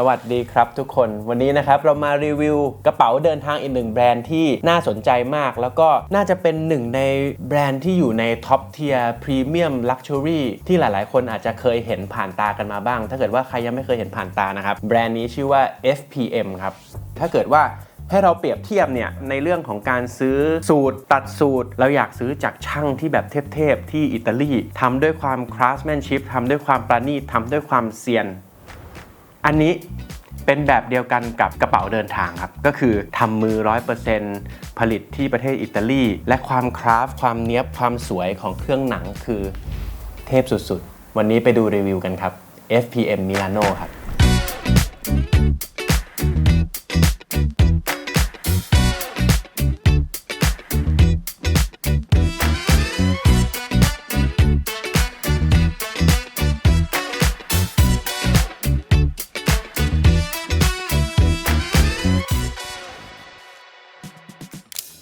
สวัสดีครับทุกคนวันนี้นะครับเรามารีวิวกระเป๋าเดินทางอีกหนึ่งแบรนด์ที่น่าสนใจมาก แล้วก็น่าจะเป็นหนึ่งในแบรนด์ที่อยู่ในท็อปเทียร์พรีเมียมลักชัวรี่ที่หลายๆ คนอาจจะเคยเห็นผ่านตากันมาบ้าง ถ้าเกิดว่าใครยังไม่เคยเห็นผ่านตานะครับ แบรนด์นี้ชื่อว่า FPM ครับ ถ้าเกิดว่าให้เราเปรียบเทียบเนี่ยในเรื่องของการซื้อสูตรตัดสูตร เราอยากซื้อจากช่างที่แบบเทพๆที่อิตาลีทำด้วยความคราฟแมนชิพทำด้วยความประณีตทำด้วยความเซียน อันนี้เป็นแบบเดียวกันกับกระเป๋าเดินทางครับ ก็คือทำมือ 100%ผลิตที่ประเทศอิตาลี และความคราฟความเนี้ยบความสวยของเครื่องหนังคือเทพสุดๆ วันนี้ไปดูรีวิวกันครับ FPM Milano ครับ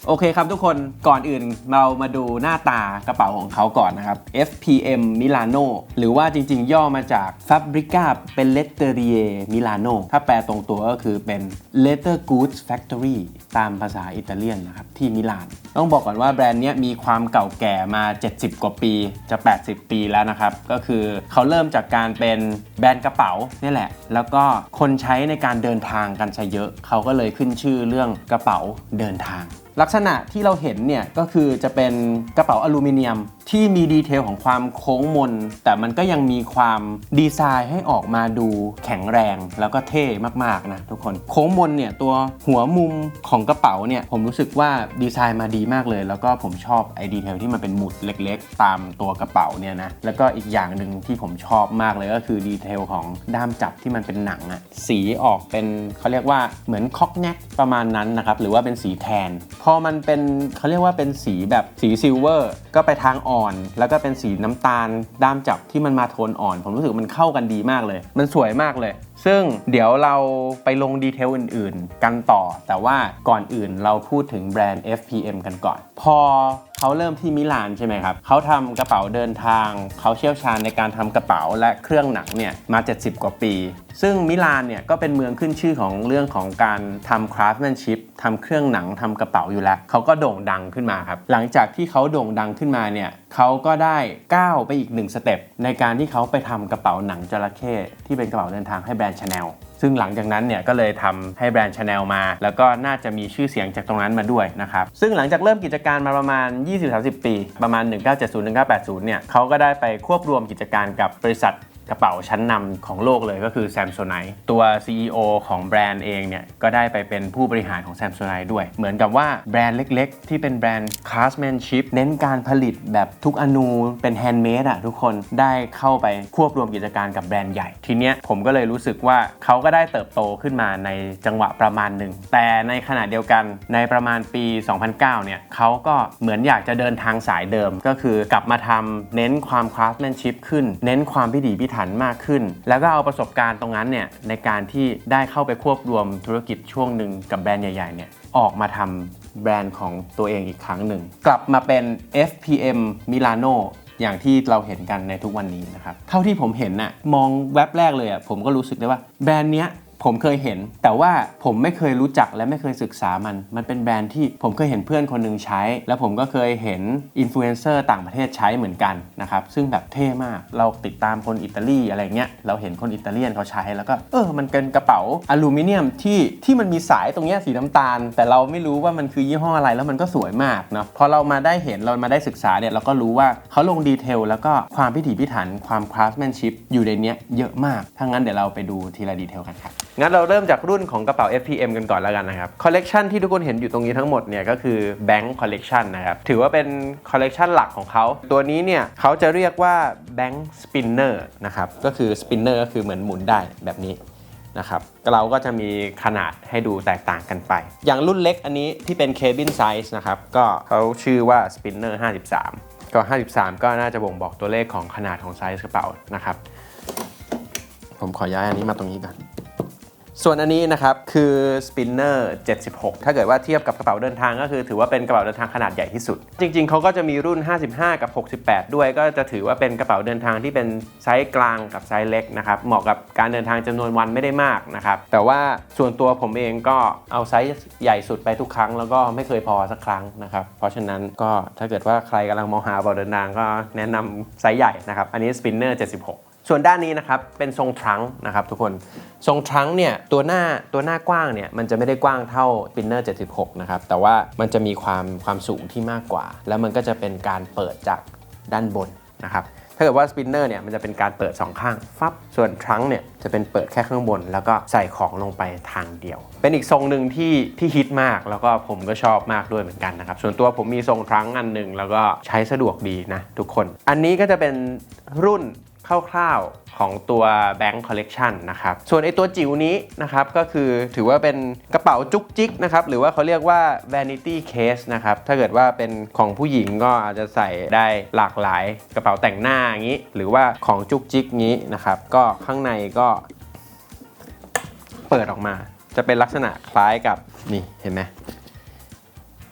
โอเคครับทุกคนก่อนอื่นเรามาดูหน้าตากระเป๋าของเขาก่อนนะครับ FPM Milano หรือว่าจริงๆ ย่อมาจาก Fabbrica Pelletterie Milano ถ้าแปลตรงตัวก็คือเป็น Leather Goods Factory ตามภาษาอิตาเลียนนะครับที่มิลาน ต้องบอกก่อนว่าแบรนด์นี้มีความเก่าแก่มา 70 กว่าปีจะ 80 ปีแล้วนะครับ ก็คือเขาเริ่มจากการเป็นแบรนด์กระเป๋านี่แหละ แล้วก็คนใช้ในการเดินทางกันซะเยอะ เขาก็เลยขึ้นชื่อเรื่องกระเป๋าเดินทาง ลักษณะที่เราเห็นเนี่ยก็คือจะเป็นกระเป๋าอลูมิเนียมที่มีดีเทลของความโค้งมน แต่มันก็ยังมีความดีไซน์ให้ออกมาดูแข็งแรงแล้วก็เท่มากๆนะทุกคนโค้งมนเนี่ยตัวหัวมุมของกระเป๋าเนี่ยผมรู้สึกว่าดีไซน์มาดีมากเลย แล้วก็ผมชอบไอ้ดีเทลที่มันเป็นหมุดเล็กๆ ตามตัวกระเป๋าเนี่ยนะแล้วก็อีกอย่างหนึ่งที่ผมชอบมากเลยก็คือดีเทลของด้ามจับที่มันเป็นหนังอะสีออกเป็นเขาเรียกว่าเหมือนคอกแน็กประมาณนั้นนะครับหรือว่าเป็นสีแทนพอมันเป็นเขาเรียกว่าเป็นสีแบบสีซิลเวอร์ก็ไปทางอ่อน แล้วก็เป็นสีน้ำตาลด้ามจับที่มันมาโทนอ่อน ผมรู้สึกมันเข้ากันดีมากเลย มันสวยมากเลย ซึ่งเดี๋ยวเราไปลงดีเทลอื่น ๆ กันต่อ แต่ว่าก่อนอื่นเราพูดถึงแบรนด์ FPM กันก่อน พอ เขาเริ่มที่มิลานใช่ไหมครับเขาทำกระเป๋าเดินทาง เขาเชี่ยวชาญในการทำกระเป๋าและเครื่องหนังเนี่ยมา 70 กว่าปี ซึ่งมิลานเนี่ยก็เป็นเมืองขึ้นชื่อของเรื่องของการทำคราฟต์แมนชิพทำเครื่องหนังทำกระเป๋าอยู่แล้วเขาก็โด่งดังขึ้นมาครับหลังจากที่เขาโด่งดังขึ้นมาเนี่ยเขาก็ได้ก้าวไปอีกหนึ่งสเต็ปในการที่เขาไปทำกระเป๋าหนังจระเข้ที่เป็นกระเป๋าเดินทางให้แบรนด์ชาแนล ซึ่งหลังจากนั้นเนี่ยก็เลยทำให้แบรนด์ชาแนลมา แล้วก็น่าจะมีชื่อเสียงจากตรงนั้นมาด้วยนะครับซึ่งหลังจากเริ่มกิจการมาประมาณ 20-30 ปี ประมาณ 1970-1980เนี่ยเขาก็ได้ไปควบรวมกิจการกับบริษัท กระเป๋าชั้นนำของโลกเลยก็คือ Samsonite ตัว CEO ของแบรนด์เองเนี่ยก็ได้ไปเป็นผู้บริหารของ Samsonite ด้วย เหมือนกับว่าแบรนด์เล็กๆ ที่เป็นแบรนด์ craftsmanship เน้นการผลิตแบบทุกอนูเป็น handmade อะทุกคนได้เข้าไปควบรวมกิจการกับแบรนด์ใหญ่ ทีเนี้ยผมก็เลยรู้สึกว่าเขาก็ได้เติบโตขึ้นมาในจังหวะประมาณหนึ่ง แต่ในขณะเดียวกันในประมาณปี 2009 เนี่ยเขาก็เหมือนอยากจะเดินทางสายเดิม ก็คือกลับมาทำเน้นความ craftsmanship ขึ้น เน้นความพิถีพิถนมากขึ้น แล้วก็เอาประสบการณ์ตรงนั้นเนี่ยในการที่ได้เข้าไปควบรวมธุรกิจช่วงหนึ่งกับแบรนด์ใหญ่ๆเนี่ยออกมาทำแบรนด์ของตัวเองอีกครั้งหนึ่ง กลับมาเป็น FPM Milano อย่างที่เราเห็นกันในทุกวันนี้นะครับ เท่าที่ผมเห็นน่ะมองแว็บแรกเลยอะผมก็รู้สึกได้ว่าแบรนด์เนี้ย ผมเคยเห็น แต่ว่าผมไม่เคยรู้จักและไม่เคยศึกษามัน มันเป็นแบรนด์ที่ผมเคยเห็นเพื่อนคนหนึ่งใช้ แล้วผมก็เคยเห็นอินฟลูเอนเซอร์ต่างประเทศใช้เหมือนกันนะครับ ซึ่งแบบเท่มาก เราติดตามคนอิตาลีอะไรเงี้ย เราเห็นคนอิตาเลียนเขาใช้แล้วก็ เออ มันเป็นกระเป๋าอลูมิเนียมที่ที่มันมีสายตรงเนี้ยสีน้ำตาล แต่เราไม่รู้ว่ามันคือยี่ห้ออะไรแล้วมันก็สวยมากเนาะ พอเรามาได้เห็นเรามาได้ศึกษาเนี่ยเราก็รู้ว่าเขาลงดีเทลแล้วก็ความพิถีพิถันความ craftsmanship อยู่ในเนี้ยเยอะมากถ้างั้นเดี๋ยวเราไปดูทีละดีเทลกันครับงั้นเราเริ่มจากรุ่นของกระเป๋า FPM กันก่อนแล้วกันนะครับ คอลเลกชันที่ทุกคนเห็นอยู่ตรงนี้ทั้งหมดเนี่ยก็คือ Bank Collection นะครับ ถือว่าเป็นคอลเลกชันหลักของเขา ตัวนี้เนี่ยเขาจะเรียกว่า Bank Spinner นะครับ ก็คือ Spinner ก็คือเหมือนหมุนได้แบบนี้นะครับเราก็จะมีขนาดให้ดูแตกต่างกันไป อย่างรุ่นเล็กอันนี้ที่เป็น Cabin Size นะครับ ก็เขาชื่อว่า Spinner 53 ก็ 53 ก็น่าจะบ่งบอกตัวเลขของขนาดของไซส์กระเป๋านะครับ ผมขอย้ายอันนี้มาตรงนี้ก่อน ส่วนอันนี้นะครับคือ Spinner 76 ถ้าเกิดว่าเทียบกับกระเป๋าเดินทางก็คือถือว่าเป็นกระเป๋าเดินทางขนาดใหญ่ที่สุด จริง ๆเขาก็จะมีรุ่น 55 กับ 68 ด้วยก็จะถือว่าเป็นกระเป๋าเดินทางที่เป็นไซส์กลางกับไซส์เล็กนะครับเหมาะกับการเดินทางจำนวนวันไม่ได้มากนะครับแต่ว่าส่วนตัวผมเองก็เอาไซส์ใหญ่สุดไปทุกครั้ง แล้วก็ไม่เคยพอสักครั้งนะครับเพราะฉะนั้นก็ถ้าเกิดว่าใครกำลังมองหากระเป๋าเดินทางก็แนะนำไซส์ใหญ่นะครับอันนี้ Spinner 76 ส่วนด้านนี้นะครับเป็นทรงทรังนะครับทุกคนทรงทรังเนี่ยตัวหน้าตัวหน้ากว้างเนี่ยมันจะไม่ได้กว้างเท่า Spinner 76นะครับแต่ว่ามันจะมีความความสูงที่มากกว่า แล้วมันก็จะเป็นการเปิดจากด้านบนนะครับถ้าเกิดว่าสปินเนอร์เนี่ยมันจะเป็นการเปิด 2 ข้างฟับส่วนทรังเนี่ยจะเป็นเปิดแค่ข้างบน แล้วก็ใส่ของลงไปทางเดียว เป็นอีกทรงหนึ่งที่ที่ฮิตมากแล้วก็ผมก็ชอบมากด้วยเหมือนกันนะครับ ส่วนตัวผมมีทรงทรังอันหนึ่งแล้วก็ใช้สะดวกดีนะทุกคน อันนี้ก็จะเป็นรุ่น คร่าวๆของตัว Bank Collection นะครับ ส่วนไอตัวจิ๋วนี้นะครับก็คือถือว่าเป็นกระเป๋าจุกจิกนะครับหรือว่าเขาเรียกว่า vanity case นะครับถ้าเกิดว่าเป็นของผู้หญิงก็อาจจะใส่ได้หลากหลายกระเป๋าแต่งหน้าอย่างนี้ หรือว่าของจุกจิกนี้นะครับก็ข้างในก็เปิดออกมา จะเป็นลักษณะคล้ายกับนี่เห็นไหม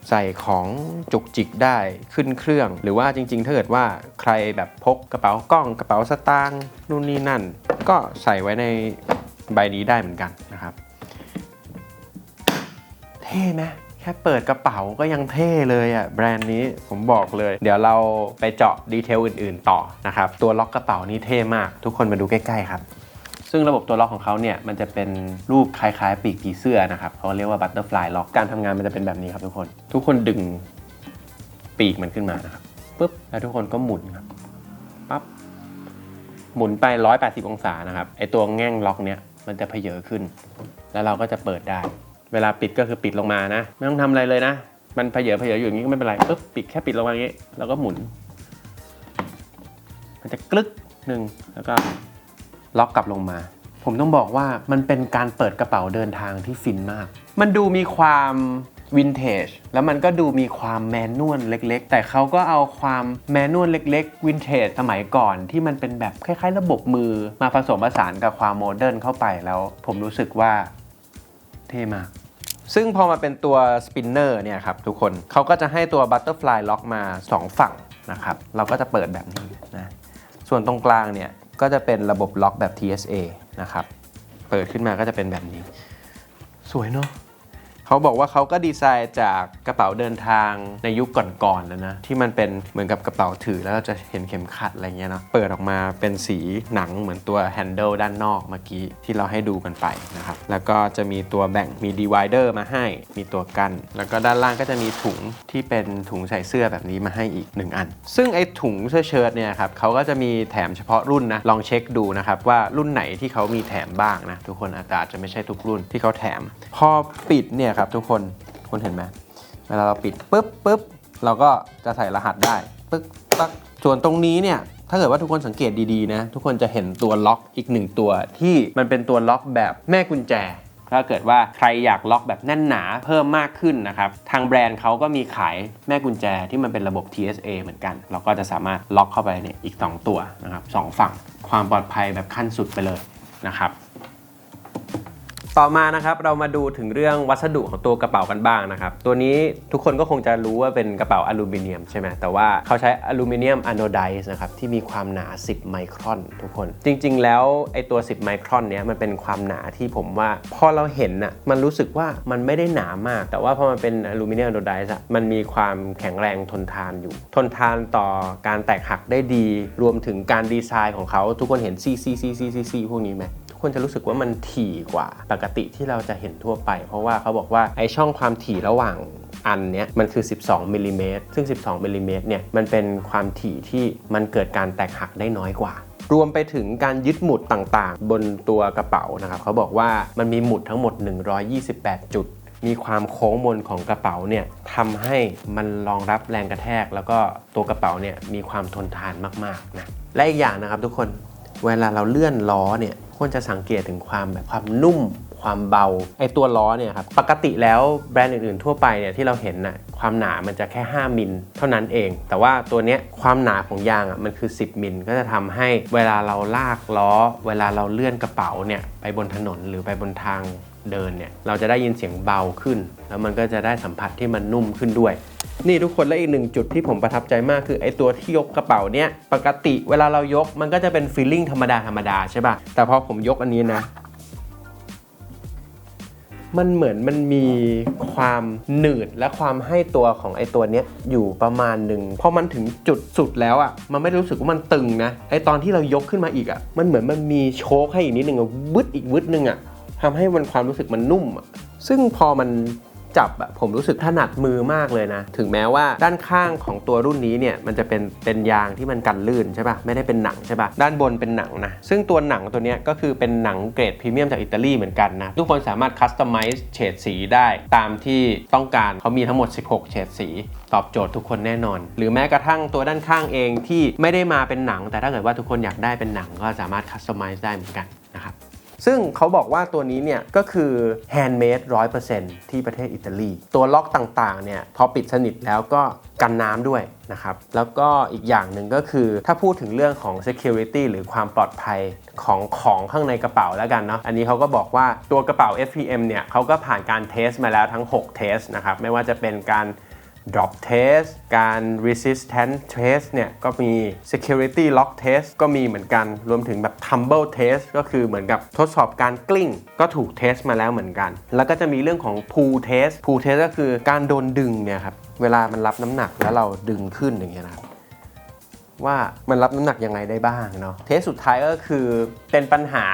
ใส่ของจุกจิกได้ขึ้นเครื่อง หรือว่าจริง ๆ ถ้าเกิดว่าใครแบบพกกระเป๋ากล้องกระเป๋าสตางค์นู่นนี่นั่น ก็ใส่ไว้ในใบนี้ได้เหมือนกันนะครับ เท่ไหมแค่เปิดกระเป๋าก็ยังเท่เลยอะ่ะแบรนด์นี้ผมบอกเลย เดี๋ยวเราไปเจาะดีเทลอื่น ๆ ต่อนะครับ ตัวล็อกกระเป๋านี่เท่มาก ทุกคนมาดูใกล้ ๆ ครับ ซึ่งระบบตัวล็อกของเขาเนี่ยมันจะเป็นรูปคล้ายๆ ปีกผีเสื้อนะครับเขาเรียกว่าบัตเตอร์ฟลายล็อกการทำงานมันจะเป็นแบบนี้ครับทุกคน ทุกคนดึงปีกมันขึ้นมานะครับปุ๊บแล้วทุกคนก็หมุนครับปั๊บหมุนไป 180 องศานะครับไอตัวแง่งล็อกเนี่ยมันจะเพเยอขึ้น แล้วเราก็จะเปิดได้ เวลาปิดก็คือปิดลงมานะ ไม่ต้องทำอะไรเลยนะ มันเพเยอเพเยออยู่อย่างนี้ก็ไม่เป็นไรปุ๊บปิดแค่ปิดลงมาอย่างนี้ แล้วก็หมุน มันจะกลึกหนึ่งแล้วก็ ล็อกกลับลงมา ผมต้องบอกว่ามันเป็นการเปิดกระเป๋าเดินทางที่ฟินมาก มันดูมีความวินเทจแล้วมันก็ดูมีความแมนนวลเล็ก ๆ แต่เขาก็เอาความแมนนวลเล็ก ๆ วินเทจสมัยก่อนที่มันเป็นแบบคล้าย ๆ ระบบมือมาผสมผสานกับความโมเดิร์นเข้าไปแล้ว ผมรู้สึกว่าเท่มาก ซึ่งพอมาเป็นตัวสปินเนอร์เนี่ยครับทุกคนเขาก็จะให้ตัวบัตเตอร์ฟลายล็อกมา 2 ฝั่งนะครับ เราก็จะเปิดแบบนี้นะส่วนตรงกลางเนี่ย ก็จะเป็นระบบล็อกแบบ TSA นะครับ เปิดขึ้นมาก็จะเป็นแบบนี้ สวยเนาะ เขาบอกว่าเขาก็ดีไซน์จากกระเป๋าเดินทางในยุคก่อนๆนะนะ ที่มันเป็นเหมือนกับกระเป๋าถือแล้วเราจะเห็นเข็มขัดอะไรเงี้ยเนาะเปิดออกมาเป็นสีหนังเหมือนตัวแฮนเดิลด้านนอกเมื่อกี้ที่เราให้ดูกันไปนะครับ แล้วก็จะมีตัวแบ่งมี divider มาให้มีตัวกัน แล้วก็ด้านล่างก็จะมีถุงที่เป็นถุงใส่เสื้อแบบนี้มาให้อีก 1 อัน ซึ่งไอ้ถุงเสื้อเชิ้ตเนี่ยครับเขาก็จะมีแถมเฉพาะรุ่นนะลองเช็คดูนะครับว่ารุ่นไหนที่เขามีแถมบ้างนะทุกคนอาจจะไม่ใช่ทุกรุ่นที่เขาแถม พอปิดเนี่ยเนี่ยครับทุกคนคุณเห็นไหมเวลาเราปิดปุ๊บปุ๊บเราก็จะใส่รหัสได้ปึ๊กปักส่วนตรงนี้เนี่ยถ้าเกิดว่าทุกคนสังเกตดีๆนะ ทุกคนจะเห็นตัวล็อกอีกหนึ่งตัวที่มันเป็นตัวล็อกแบบแม่กุญแจ ถ้าเกิดว่าใครอยากล็อกแบบแน่นหนาเพิ่มมากขึ้นนะครับ ทางแบรนด์เขาก็มีขายแม่กุญแจที่มันเป็นระบบ TSA เหมือนกัน เราก็จะสามารถล็อกเข้าไปเนี่ยอีก 2 ตัวนะครับสองฝั่ง ความปลอดภัยแบบขั้นสุดไปเลยนะครับ ต่อมานะครับเรามาดูถึงเรื่องวัสดุของตัวกระเป๋ากันบ้างนะครับ ตัวนี้ทุกคนก็คงจะรู้ว่าเป็นกระเป๋าอลูมิเนียมใช่ไหมแต่ว่าเขาใช้อลูมิเนียมอะโนไดส์นะครับที่มีความหนา 10 ไมครอนทุกคน จริง ๆ แล้วไอตัว 10 ไมครอนเนี้ยมันเป็นความหนาที่ผมว่าพอเราเห็นน่ะมันรู้สึกว่ามันไม่ได้หนามาก แต่ว่าพอมันเป็นอลูมิเนียมอะโนไดส์อะมันมีความแข็งแรงทนทานอยู่ ทนทานต่อการแตกหักได้ดี รวมถึงการดีไซน์ของเขาทุกคนเห็น CCCCC พวกนี้ไหม คนจะรู้สึกว่ามันถี่กว่า ปกติที่เราจะเห็นทั่วไป เพราะว่าเขาบอกว่าไอช่องความถี่ระหว่างอันเนี้ยมันคือ 12มิลลิเมตรซึ่ง 12มิลลิเมตรเนี่ยมันเป็นความถี่ที่มันเกิดการแตกหักได้น้อยกว่า รวมไปถึงการยึดหมุดต่างๆ บนตัวกระเป๋านะครับเขาบอกว่ามันมีหมุดทั้งหมด 128 จุด มีความโค้งมนของกระเป๋าเนี่ยทำให้มันรองรับแรงกระแทก แล้วก็ตัวกระเป๋าเนี่ยมีความทนทานมากๆนะและอีกอย่างนะครับทุกคนเวลาเราเลื่อนล้อเนี่ย ควรจะสังเกตถึงความแบบความนุ่ม ความเบาไอตัวล้อเนี่ยครับปกติแล้วแบรนด์อื่นๆทั่วไปเนี่ยที่เราเห็นน่ะความหนามันจะแค่ 5 มิลเท่านั้นเอง แต่ว่าตัวเนี้ยความหนาของยางอะมันคือ 10 มิลก็จะทำให้เวลาเราลากล้อ เวลาเราเลื่อนกระเป๋าเนี่ยไปบนถนนหรือไปบนทางเดินเนี่ยเราจะได้ยินเสียงเบาขึ้น แล้วมันก็จะได้สัมผัสที่มันนุ่มขึ้นด้วย นี่ทุกคนและอีกหนึ่งจุดที่ผมประทับใจมากคือไอตัวที่ยกกระเป๋าเนี่ยปกติเวลาเรายกมันก็จะเป็นฟีลลิ่งธรรมดาธรรมดาใช่ป่ะ แต่พอผมยกอันนี้นะ มันเหมือนมันมีความหนืดและความให้ตัวของไอตัวเนี้ยอยู่ประมาณหนึ่งพอมันถึงจุดสุดแล้วอะ่ะมันไม่ได้รู้สึกว่ามันตึงนะไอตอนที่เรายกขึ้นมาอีกอะ่ะมันเหมือนมันมีโชคให้อีกนิดหนึ่งอะวึดอีกวึดหนึ่งอะ่ะทำให้มันความรู้สึกมันนุ่มอะซึ่งพอมัน จับอะผมรู้สึกถนัดมือมากเลยนะ ถึงแม้ว่าด้านข้างของตัวรุ่นนี้เนี่ยมันจะเป็นเป็นยางที่มันกันลื่นใช่ปะไม่ได้เป็นหนังใช่ปะด้านบนเป็นหนังนะ ซึ่งตัวหนังตัวนี้ก็คือเป็นหนังเกรดพรีเมียมจากอิตาลีเหมือนกันนะ ทุกคนสามารถคัสตอมไมซ์เฉดสีได้ตามที่ต้องการเขามีทั้งหมด 16 เฉดสี ตอบโจทย์ทุกคนแน่นอน หรือแม้กระทั่งตัวด้านข้างเองที่ไม่ได้มาเป็นหนัง แต่ถ้าเกิดว่าทุกคนอยากได้เป็นหนังก็สามารถคัสตอมไมซ์ได้เหมือนกัน ซึ่งเขาบอกว่าตัวนี้เนี่ยก็คือ handmade 100%ที่ประเทศอิตาลีตัวล็อกต่างๆเนี่ยพอปิดสนิทแล้วก็กันน้ำด้วยนะครับแล้วก็อีกอย่างหนึ่งก็คือถ้าพูดถึงเรื่องของ security หรือความปลอดภัยของของข้างในกระเป๋าแล้วกันเนาะอันนี้เขาก็บอกว่าตัวกระเป๋า FPM เนี่ยเขาก็ผ่านการเทสมาแล้วทั้ง 6 เทสนะครับไม่ว่าจะเป็นการ drop test การ resistance test เนี่ยก็มี security lock test ก็มีเหมือนกัน รวมถึงแบบ tumble test ก็คือเหมือนกับทดสอบการกลิ้ง ก็ถูกเทสมาแล้วเหมือนกัน แล้วก็จะมีเรื่องของ pull test pull test ก็คือการโดนดึงเนี่ยครับ เวลามันรับน้ำหนักแล้วเราดึงขึ้นอย่างเงี้ยนะครับ ว่ามันรับน้ำหนักยังไงได้บ้างเนาะเทสสุดท้ายก็คือเป็นปัญหา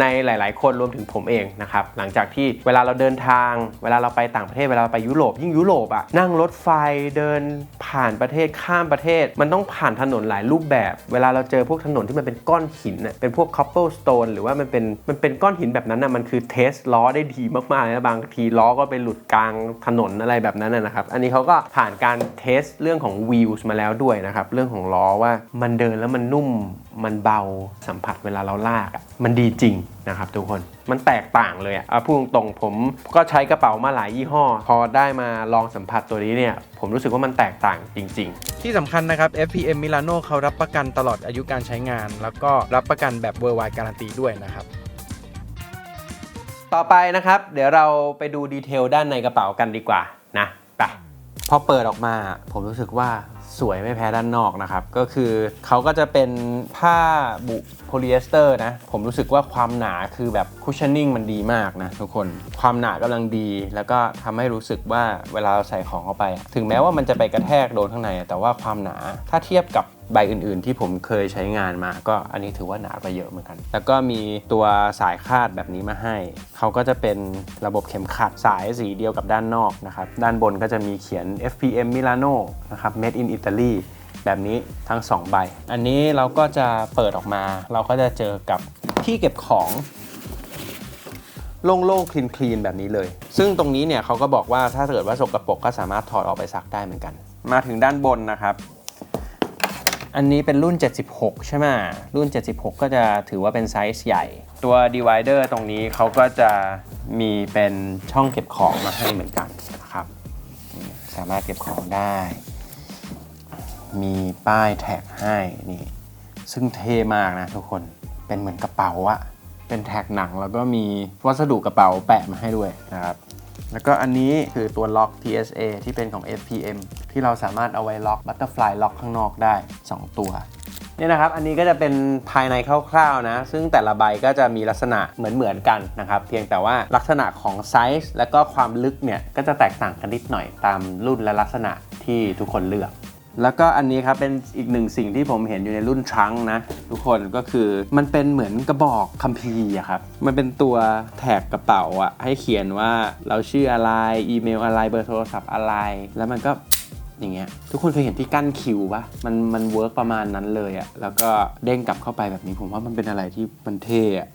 ในหลาย ๆ คนรวมถึงผมเองนะครับหลังจากที่เวลาเราเดินทาง เวลาเราไปต่างประเทศเวลาเราไปยุโรปยิ่งยุโรปอะนั่งรถไฟเดินผ่านประเทศข้ามประเทศ มันต้องผ่านถนนหลายรูปแบบ เวลาเราเจอพวกถนนที่มันเป็นก้อนหินเป็นพวก cobblestone หรือว่ามันเป็นมันเป็นก้อนหินแบบนั้นน่ะมันคือเทสล้อได้ดีมากๆเลยนะบางทีล้อก็ไปหลุดกลางถนนอะไรแบบนั้นนะนะครับอันนี้เขาก็ผ่านการเทสเรื่องของ wheels มาแล้วด้วยนะครับเรื่องของล้อว่ามันเดินแล้วมันนุ่มมันเบาสัมผัสเวลาเราลากอะมันดีจริงนะครับทุกคนมันแตกต่างเลยอะเอาพูดตรงๆผมก็ใช้กระเป๋ามาหลายยี่ห้อ พอได้มาลองสัมผัสตัวนี้เนี่ย ผมรู้สึกว่ามันแตกต่างจริง ๆ ที่สำคัญนะครับ FPM Milano เขารับประกันตลอดอายุการใช้งาน แล้วก็รับประกันแบบ Worldwide Guarantee ด้วยนะครับต่อไปนะครับ เดี๋ยวเราไปดูดีเทลด้านในกระเป๋ากันดีกว่านะไป พอเปิดออกมาผมรู้สึกว่าสวยไม่แพ้ด้านนอกนะครับ ก็คือเขาก็จะเป็นผ้าบุโพลีเอสเตอร์นะ ผมรู้สึกว่าความหนาคือแบบคุชชั่นนิ่งมันดีมากนะทุกคน ความหนากำลังดี แล้วก็ทำให้รู้สึกว่าเวลาเราใส่ของเข้าไป ถึงแม้ว่ามันจะไปกระแทกโดนข้างใน แต่ว่าความหนาถ้าเทียบกับ ใบอื่นๆ ที่ผมเคยใช้งานมา ก็อันนี้ถือว่าหนาไปเยอะเหมือนกัน แล้วก็มีตัวสายคาดแบบนี้มาให้ เขาก็จะเป็นระบบเข็มขัดสายสีเดียวกับด้านนอกนะครับ ด้านบนก็จะมีเขียน FPM Milano นะครับ Made in Italy แบบนี้ทั้ง 2 ใบ อันนี้เราก็จะเปิดออกมา เราก็จะเจอกับที่เก็บของโล่งๆคลีนคลีนๆแบบนี้เลย ซึ่งตรงนี้เนี่ยเขาก็บอกว่าถ้าเกิดว่าสกรปรกก็สามารถถอดออกไปซักได้เหมือนกัน มาถึงด้านบนนะครับ อันนี้เป็นรุ่น 76 ใช่ไหมรุ่น 76 ก็จะถือว่าเป็นไซส์ใหญ่ ตัว divider ตรงนี้เขาก็จะมีเป็นช่องเก็บของมาให้เหมือนกันนะครับ สามารถเก็บของได้ มีป้ายแท็กให้นี่ ซึ่งเท่มากนะทุกคน เป็นเหมือนกระเป๋าอะเป็นแท็กหนังแล้วก็มีวัสดุกระเป๋าแปะมาให้ด้วยนะครับ แล้วก็อันนี้คือตัวล็อก TSA ที่เป็นของ FPM ที่เราสามารถเอาไว้ล็อก Butterfly ล็อกข้างนอกได้ 2 ตัวนี่นะครับ อันนี้ก็จะเป็นภายในคร่าวๆนะ ซึ่งแต่ละใบก็จะมีลักษณะเหมือนๆกันนะครับ เพียงแต่ว่าลักษณะของไซส์และก็ความลึกเนี่ย ก็จะแตกต่างกันนิดหน่อยตามรุ่นและลักษณะที่ทุกคนเลือก แล้วก็อันนี้ครับเป็นอีกหนึ่งสิ่งที่ผมเห็นอยู่ในรุ่นทรังนะ ทุกคนก็คือมันเป็นเหมือนกระบอกคัมภีร์อะครับ มันเป็นตัวแท็กกระเป๋าอะให้เขียนว่าเราชื่ออะไรอีเมลอะไรเบอร์โทรศัพท์อะไร แล้วมันก็อย่างเงี้ยทุกคนเคยเห็นที่กั้นคิวปะมันมันเวิร์กประมาณนั้นเลยอะแล้วก็เด้งกลับเข้าไปแบบนี้ผมว่ามันเป็นอะไรที่มันเท่อะ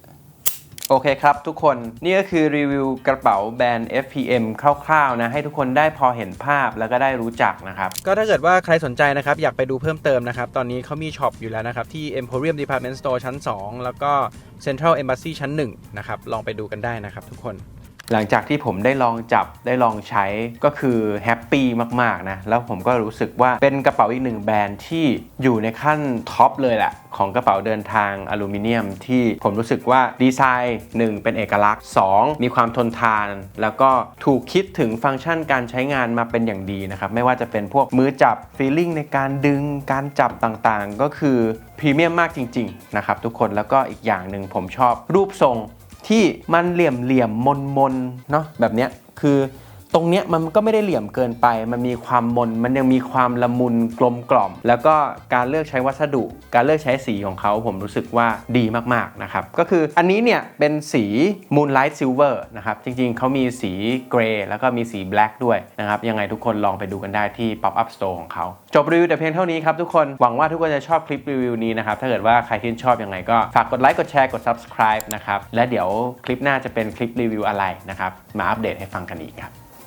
โอเคครับทุกคนนี่ก็คือรีวิวกระเป๋าแบรนด์ FPM คร่าวๆนะให้ทุกคนได้พอเห็นภาพแล้วก็ได้รู้จักนะครับ ก็ถ้าเกิดว่าใครสนใจนะครับอยากไปดูเพิ่มเติมนะครับ ตอนนี้เขามีช็อปอยู่แล้วนะครับ ที่ Emporium Department Store ชั้น 2 แล้วก็ Central Embassy ชั้น 1 นะครับ ลองไปดูกันได้นะครับทุกคน หลังจากที่ผมได้ลองจับได้ลองใช้ก็คือแฮปปี้มากๆนะ แล้วผมก็รู้สึกว่าเป็นกระเป๋าอีกหนึ่งแบรนด์ที่อยู่ในขั้นท็อปเลยแหละ ของกระเป๋าเดินทางอลูมิเนียมที่ผมรู้สึกว่าดีไซน์ 1 เป็นเอกลักษณ์ 2 มีความทนทาน แล้วก็ถูกคิดถึงฟังก์ชันการใช้งานมาเป็นอย่างดีนะครับ ไม่ว่าจะเป็นพวกมือจับฟีลลิ่งในการดึงการจับต่างๆ ก็คือพรีเมียมมากจริงๆนะครับทุกคนแล้วก็อีกอย่างหนึ่งผมชอบรูปทรง ที่มันเหลี่ยมเหลี่ยมมนมนๆเนาะแบบเนี้ยคือ ตรงเนี้ยมันก็ไม่ได้เหลี่ยมเกินไป มันมีความมน มันยังมีความละมุนกลมกล่อม แล้วก็การเลือกใช้วัสดุ การเลือกใช้สีของเขาผมรู้สึกว่าดีมากๆนะครับ ก็คืออันนี้เนี่ยเป็นสี Moonlight Silver นะครับ จริงๆ เขามีสีเกรย์แล้วก็มีสี Black ด้วยนะครับ ยังไงทุกคนลองไปดูกันได้ที่ Pop Up Store ของเขาจบรีวิวแต่เพียงเท่านี้ครับทุกคน หวังว่าทุกคนจะชอบคลิปรีวิวนี้นะครับ ถ้าเกิดว่าใครที่ชอบยังไงก็ฝากกดไลค์กดแชร์กด subscribe นะครับ และเดี๋ยวคลิปหน้าจะเป็นคลิปรีวิวอะไรนะครับ มาอัปเดตให้ฟังกันอีกครับ